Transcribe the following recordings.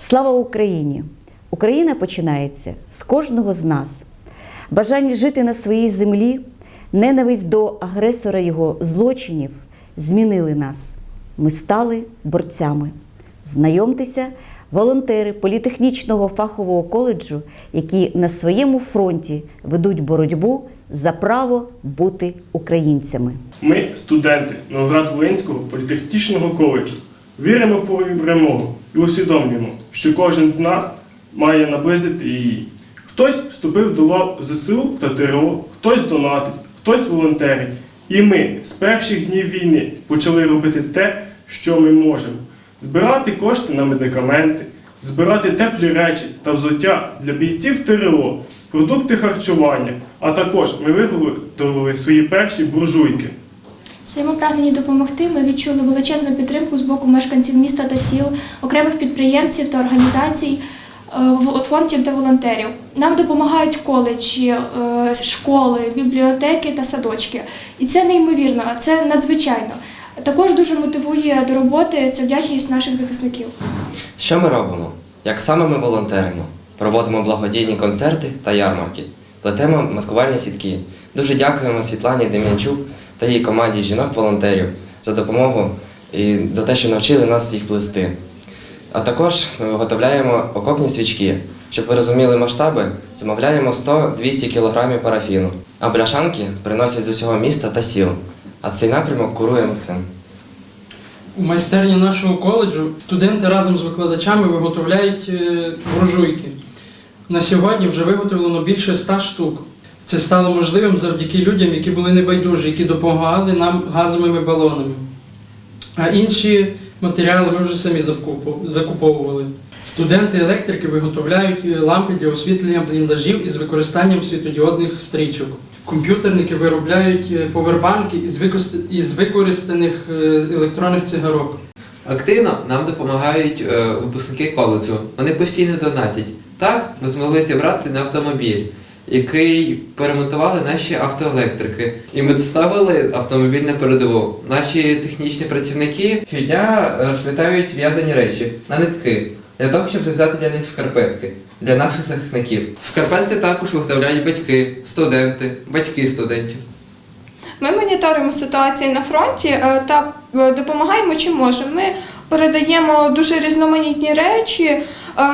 Слава Україні! Україна починається з кожного з нас. Бажання жити на своїй землі, ненависть до агресора його злочинів змінили нас. Ми стали борцями. Знайомтеся, волонтери політехнічного фахового коледжу, які на своєму фронті ведуть боротьбу за право бути українцями. Ми, студенти Новоград-Волинського політехнічного коледжу, віримо в перемогу і усвідомлюємо, що кожен з нас має наблизити її. Хтось вступив до лав ЗСУ та ТРО, хтось донатить, хтось волонтерить. І ми з перших днів війни почали робити те, що ми можемо: збирати кошти на медикаменти, збирати теплі речі та взуття для бійців ТРО, продукти харчування, а також ми виготовили свої перші буржуйки. Своєму прагненні допомогти ми відчули величезну підтримку з боку мешканців міста та сіл, окремих підприємців та організацій, е, фондів та волонтерів. Нам допомагають коледжі, е, школи, бібліотеки та садочки. І це неймовірно, це надзвичайно. Також дуже мотивує до роботи ця вдячність наших захисників. Що ми робимо? Як саме ми волонтеримо? Проводимо благодійні концерти та ярмарки, плетемо маскувальні сітки. Дуже дякуємо Світлані Дем'янчук та її команді жінок-волонтерів за допомогу і за те, що навчили нас їх плести. А також ми виготовляємо окопні свічки. Щоб ви розуміли масштаби, замовляємо 100-200 кг парафіну, а бляшанки приносять з усього міста та сіл. А цей напрямок курує Максим. У майстерні нашого коледжу студенти разом з викладачами виготовляють е, буржуйки. На сьогодні вже виготовлено більше ста штук. Це стало можливим завдяки людям, які були небайдужі, які допомагали нам газовими балонами. А інші матеріали ми вже самі закуповували. Студенти електрики виготовляють е, лампи для освітлення бліндажів із використанням світодіодних стрічок. Комп'ютерники виробляють е, повербанки із використаних е, електронних цигарок. Активно нам допомагають випускники коледжу. Вони постійно донатять. Так, ми змогли зібрати на автомобіль, який перемонтували наші автоелектрики. І ми доставили автомобіль на передову. Наші технічні працівники щодня е, розплітають в'язані речі на нитки для того, щоб зв'язати для них шкарпетки для наших захисників. Шкарпетки також виготовляють батьки, студенти, батьки студентів. Ми моніторимо ситуацію на фронті е, та допомагаємо чим можемо. Ми передаємо дуже різноманітні речі, е,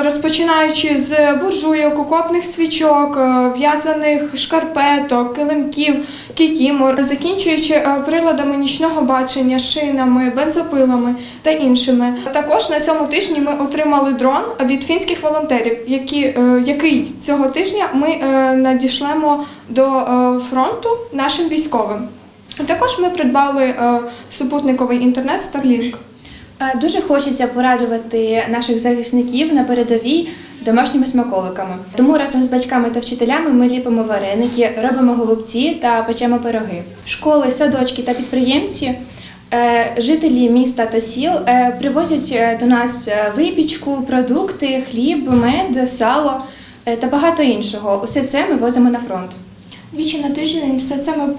розпочинаючи з буржуйок, окопних свічок, е, в'язаних шкарпеток, килимків, кікімор, закінчуючи е, приладами нічного бачення, шинами, бензопилами та іншими. Також на цьому тижні ми отримали дрон від фінських волонтерів, які, е, який цього тижня ми е, надішлемо до е, фронту нашим військовим. Також ми придбали е, супутниковий інтернет Starlink. Е, Дуже хочеться порадувати наших захисників на передовій домашніми смаколиками. Тому разом з батьками та вчителями ми ліпимо вареники, робимо голубці та печемо пироги. Школи, садочки та підприємці, е, жителі міста та сіл привозять до нас випічку, продукти, хліб, мед, сало та багато іншого. Усе це ми возимо на фронт. Двічі на тиждень все це ми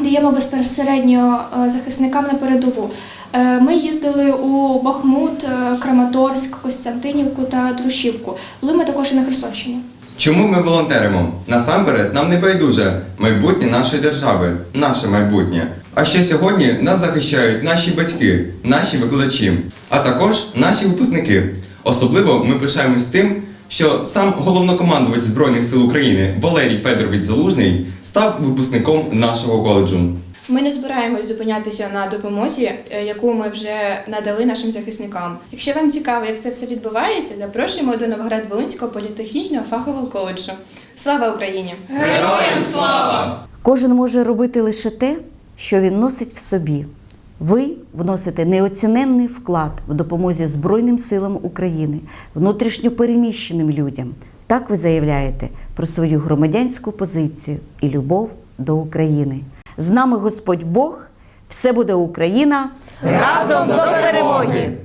передаємо безпосередньо е, захисникам на передову. Е, Ми їздили у Бахмут, е, Краматорськ, Костянтинівку та Друшівку. Були ми також і на Херсонщині. Чому ми волонтеримо? Насамперед, нам не байдуже майбутнє нашої держави, наше майбутнє. А ще сьогодні нас захищають наші батьки, наші викладачі, а також наші випускники. Особливо ми пишаємось тим, що сам головнокомандувач Збройних сил України Валерій Федорович Залужний став випускником нашого коледжу. Ми не збираємось зупинятися на допомозі, е, яку ми вже надали нашим захисникам. Якщо вам цікаво, як це все відбувається, запрошуємо до Новоград-Волинського політехнічного фахового коледжу. Слава Україні! Героям слава! Кожен може робити лише те, що він носить в собі. Ви вносите неоціненний вклад в допомозі Збройним силам України, внутрішньо переміщеним людям. Так ви заявляєте про свою громадянську позицію і любов до України. З нами Господь Бог, все буде Україна разом до перемоги!